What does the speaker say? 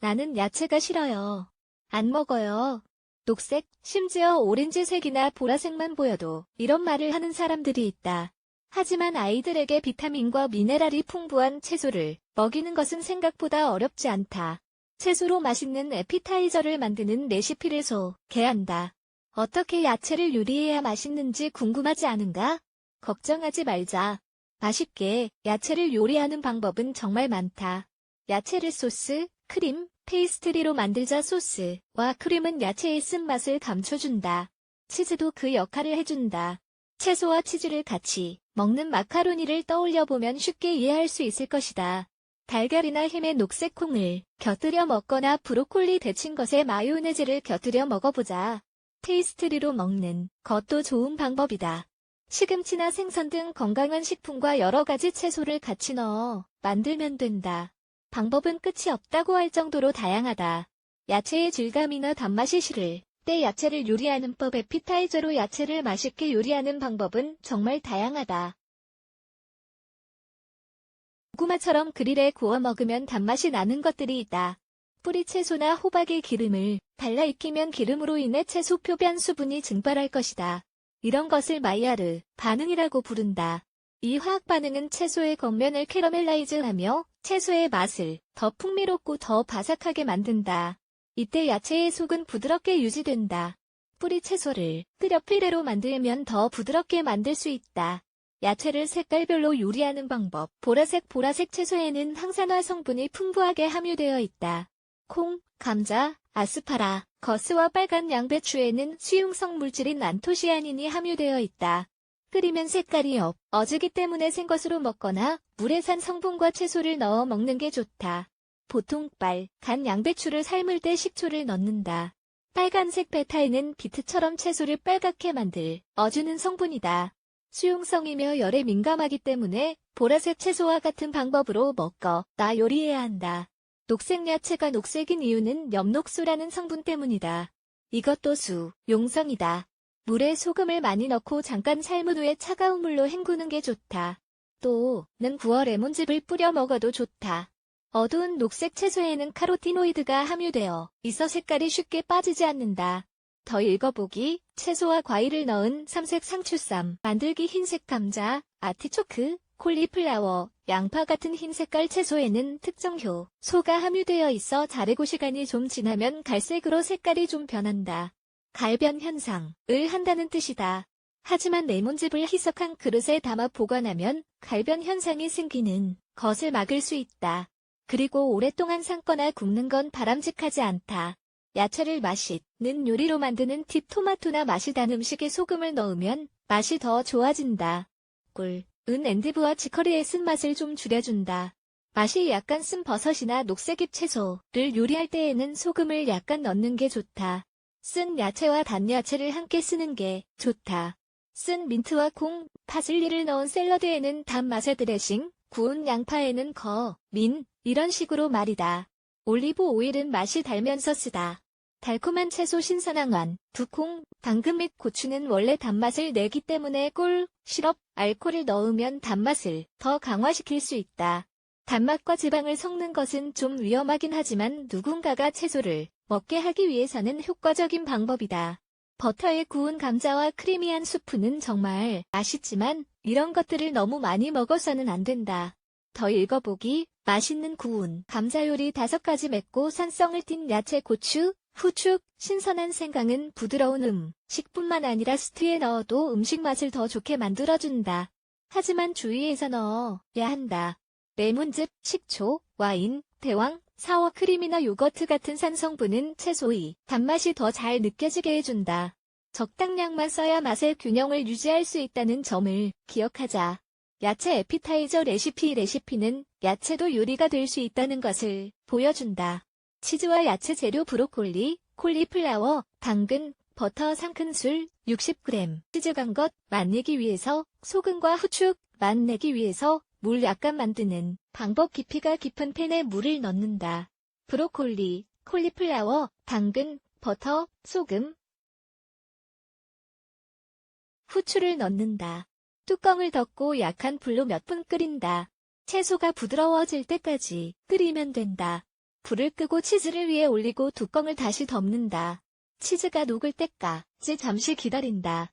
나는 야채가 싫어요. 안 먹어요. 녹색, 심지어 오렌지색이나 보라색만 보여도 이런 말을 하는 사람들이 있다. 하지만 아이들에게 비타민과 미네랄이 풍부한 채소를 먹이는 것은 생각보다 어렵지 않다. 채소로 맛있는 에피타이저를 만드는 레시피를 소개한다. 어떻게 야채를 요리해야 맛있는지 궁금하지 않은가? 걱정하지 말자. 맛있게 야채를 요리하는 방법은 정말 많다. 야채를 소스, 크림, 페이스트리로 만들자 소스와 크림은 야채의 쓴맛을 감춰준다. 치즈도 그 역할을 해준다. 채소와 치즈를 같이 먹는 마카로니를 떠올려 보면 쉽게 이해할 수 있을 것이다. 달걀이나 햄에 녹색 콩을 곁들여 먹거나 브로콜리 데친 것에 마요네즈를 곁들여 먹어보자. 페이스트리로 먹는 것도 좋은 방법이다. 시금치나 생선 등 건강한 식품과 여러 가지 채소를 같이 넣어 만들면 된다. 방법은 끝이 없다고 할 정도로 다양하다. 야채의 질감이나 단맛이 싫을 때 야채를 요리하는 법 에피타이저로 야채를 맛있게 요리하는 방법은 정말 다양하다. 고구마처럼 그릴에 구워 먹으면 단맛이 나는 것들이 있다. 뿌리 채소나 호박의 기름을 발라 익히면 기름으로 인해 채소 표면 수분이 증발할 것이다. 이런 것을 마이야르 반응이라고 부른다. 이 화학 반응은 채소의 겉면을 캐러멜라이즈하며 채소의 맛을 더 풍미롭고 더 바삭하게 만든다. 이때 야채의 속은 부드럽게 유지된다. 뿌리 채소를 끓여 피레로 만들면 더 부드럽게 만들 수 있다. 야채를 색깔별로 요리하는 방법. 보라색 보라색 채소에는 항산화 성분이 풍부하게 함유되어 있다. 콩, 감자, 아스파라, 거스와 빨간 양배추에는 수용성 물질인 안토시아닌이 함유되어 있다. 끓이면 색깔이 없, 어지기 때문에 생것으로 먹거나 물에 산 성분과 채소를 넣어 먹는 게 좋다. 보통 빨, 간 양배추를 삶을 때 식초를 넣는다. 빨간색 베타에는 비트처럼 채소를 빨갛게 만들 어주는 성분이다. 수용성이며 열에 민감하기 때문에 보라색 채소와 같은 방법으로 먹거 나 요리해야 한다. 녹색 야채가 녹색인 이유는 엽록수라는 성분 때문이다. 이것도 수, 용성이다. 물에 소금을 많이 넣고 잠깐 삶은 후에 차가운 물로 헹구는 게 좋다. 또, 는 구워 레몬즙을 뿌려 먹어도 좋다. 어두운 녹색 채소에는 카로티노이드가 함유되어 있어 색깔이 쉽게 빠지지 않는다. 더 읽어보기, 채소와 과일을 넣은 삼색 상추쌈, 만들기 흰색 감자, 아티초크, 콜리플라워, 양파 같은 흰 색깔 채소에는 특정 효소가 함유되어 있어 자르고 시간이 좀 지나면 갈색으로 색깔이 좀 변한다. 갈변 현상을 한다는 뜻이다. 하지만 레몬즙을 희석한 그릇에 담아 보관하면 갈변 현상이 생기는 것을 막을 수 있다. 그리고 오랫동안 삶거나 굽는 건 바람직하지 않다. 야채를 맛있는 요리로 만드는 팁 토마토나 맛이 단 음식에 소금을 넣으면 맛이 더 좋아진다. 꿀, 은 엔디브와 치커리의 쓴맛을 좀 줄여준다. 맛이 약간 쓴 버섯이나 녹색잎 채소를 요리할 때에는 소금을 약간 넣는 게 좋다. 쓴 야채와 단야채를 함께 쓰는 게 좋다. 쓴 민트와 콩, 파슬리를 넣은 샐러드에는 단맛의 드레싱, 구운 양파에는 거, 민, 이런 식으로 말이다. 올리브 오일은 맛이 달면서 쓰다. 달콤한 채소 신선항원, 두콩, 당근 및 고추는 원래 단맛을 내기 때문에 꿀, 시럽, 알코올을 넣으면 단맛을 더 강화시킬 수 있다. 단맛과 지방을 섞는 것은 좀 위험하긴 하지만 누군가가 채소를 먹게 하기 위해서는 효과적인 방법이다. 버터에 구운 감자와 크리미한 수프는 정말 맛있지만 이런 것들을 너무 많이 먹어서는 안 된다. 더 읽어보기, 맛있는 구운 감자 요리 다섯 가지 맵고 산성을 띤 야채 고추, 후추, 신선한 생강은 부드러운 음식뿐만 아니라 스튜에 넣어도 음식 맛을 더 좋게 만들어준다. 하지만 주의해서 넣어야 한다. 레몬즙, 식초, 와인, 대왕, 사워 크림이나 요거트 같은 산성분은 채소의 단맛이 더 잘 느껴지게 해준다. 적당량만 써야 맛의 균형을 유지할 수 있다는 점을 기억하자. 야채 에피타이저 레시피 레시피는 야채도 요리가 될 수 있다는 것을 보여준다. 치즈와 야채 재료 브로콜리, 콜리플라워, 당근, 버터 3큰술, 60g, 치즈 간 것, 맛내기 위해서, 소금과 후추, 맛내기 위해서, 물 약간 만드는 방법 깊이가 깊은 팬에 물을 넣는다. 브로콜리, 콜리플라워, 당근, 버터, 소금, 후추를 넣는다. 뚜껑을 덮고 약한 불로 몇 분 끓인다. 채소가 부드러워질 때까지 끓이면 된다. 불을 끄고 치즈를 위에 올리고 뚜껑을 다시 덮는다. 치즈가 녹을 때까지 잠시 기다린다.